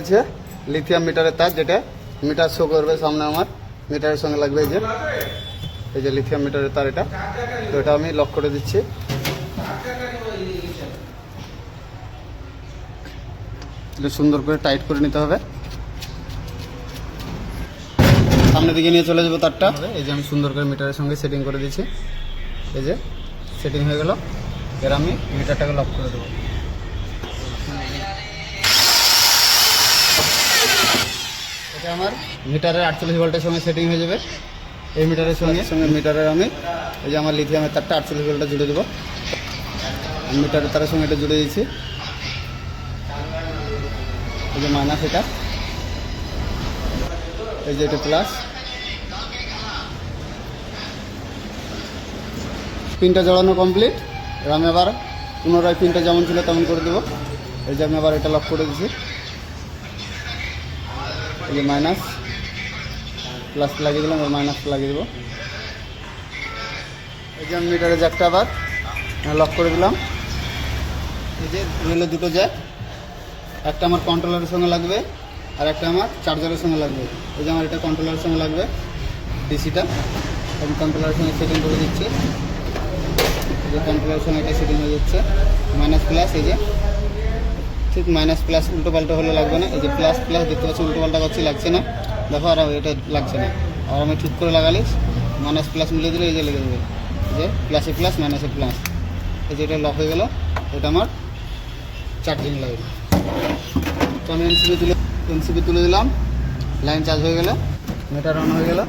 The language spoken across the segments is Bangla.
বলছে লিথিয়াম মিটারের তার যেটা মিটার শো করবে সামনে আমার মিটারের সঙ্গে লাগবে এই যে এই যে লিথিয়াম মিটারের তার এটা। তো এটা আমি লক করে দিচ্ছি। সুন্দর করে টাইট করে নিতে হবে। সামনের দিকে নিয়ে চলে যাব তারটা। এই যে আমি সুন্দর করে মিটারের সঙ্গে সেটিং করে দিচ্ছি। এই যে সেটিং হয়ে গেল। এবার আমি মিটারটাকে লক করে দেবো। আমার। মিটারের আটচল্লিশ ভোল্টের সঙ্গে সেটিং হয়ে যাবে। এই মিটারের সঙ্গে। সঙ্গে মিটারের আমি। এই যে আমার লিথিয়ামের তারটা আটচল্লিশ ভোল্টটা জুড়ে দেবো। মিটারের তারের সঙ্গে এটা জুড়ে দিয়েছি। এই যে মাইনাস এটা। এই যে এটা প্লাস পিনটা জড়ানো কমপ্লিট এবার আমি আবার পুনরায় পিনটা যেমন ছিল তেমন করে দেবো। এই যে আমি আবার এটা লক করে দিচ্ছি এই যে মাইনাস প্লাস লাগিয়ে দিলাম, এবার মাইনাস লাগিয়ে দেবো। এই যে আমি মিটারের জ্যাকটা আবার লক করে দিলাম। এই যে রেলে দুটো জ্যাক একটা আমার কন্ট্রোলারের সঙ্গে লাগবে, আর একটা আমার চার্জারের সঙ্গে লাগবে। এই যে আমার এটা কন্ট্রোলারের সঙ্গে লাগবে ডিসিটা আমি কন্ট্রোলারের সঙ্গে সেটিং করে দিচ্ছি। যে কন্ট্রোলারের সঙ্গে এটা সেটিং হয়ে যাচ্ছে। মাইনাস প্লাস এই যে ঠিক মাইনাস প্লাস উল্টো পাল্টা হলে লাগবে না। এই যে প্লাস প্লাস দেখতে পাচ্ছি উল্টো পাল্টা করছি, লাগছে না। দেখো আর এটা লাগছে না। আর আমি ঠিক করে লাগালি মাইনাস প্লাস মিলিয়ে দিলে এই যে লেগে যাবে। যে প্লাসে প্লাস মাইনাসে প্লাস এই যে এটা লক হয়ে গেল। এটা আমার চার্জিং লাইন তো আমি এনসিবি তুলে এনসিবি তুলে দিলাম। লাইন চার্জ হয়ে গেল। মিটার অন হয়ে গেল।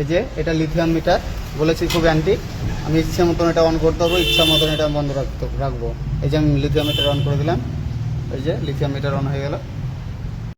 এই যে, এটা লিথিয়াম মিটার বলেছি খুব অ্যান্টি আমি ইচ্ছা মতন এটা অন করতে পারব, ইচ্ছা মতন এটা বন্ধ রাখতে রাখব। এই যে আমি লিথিয়াম মিটার অন করে দিলাম। এই যে লিথিয়াম মিটার অন হয়ে গেল।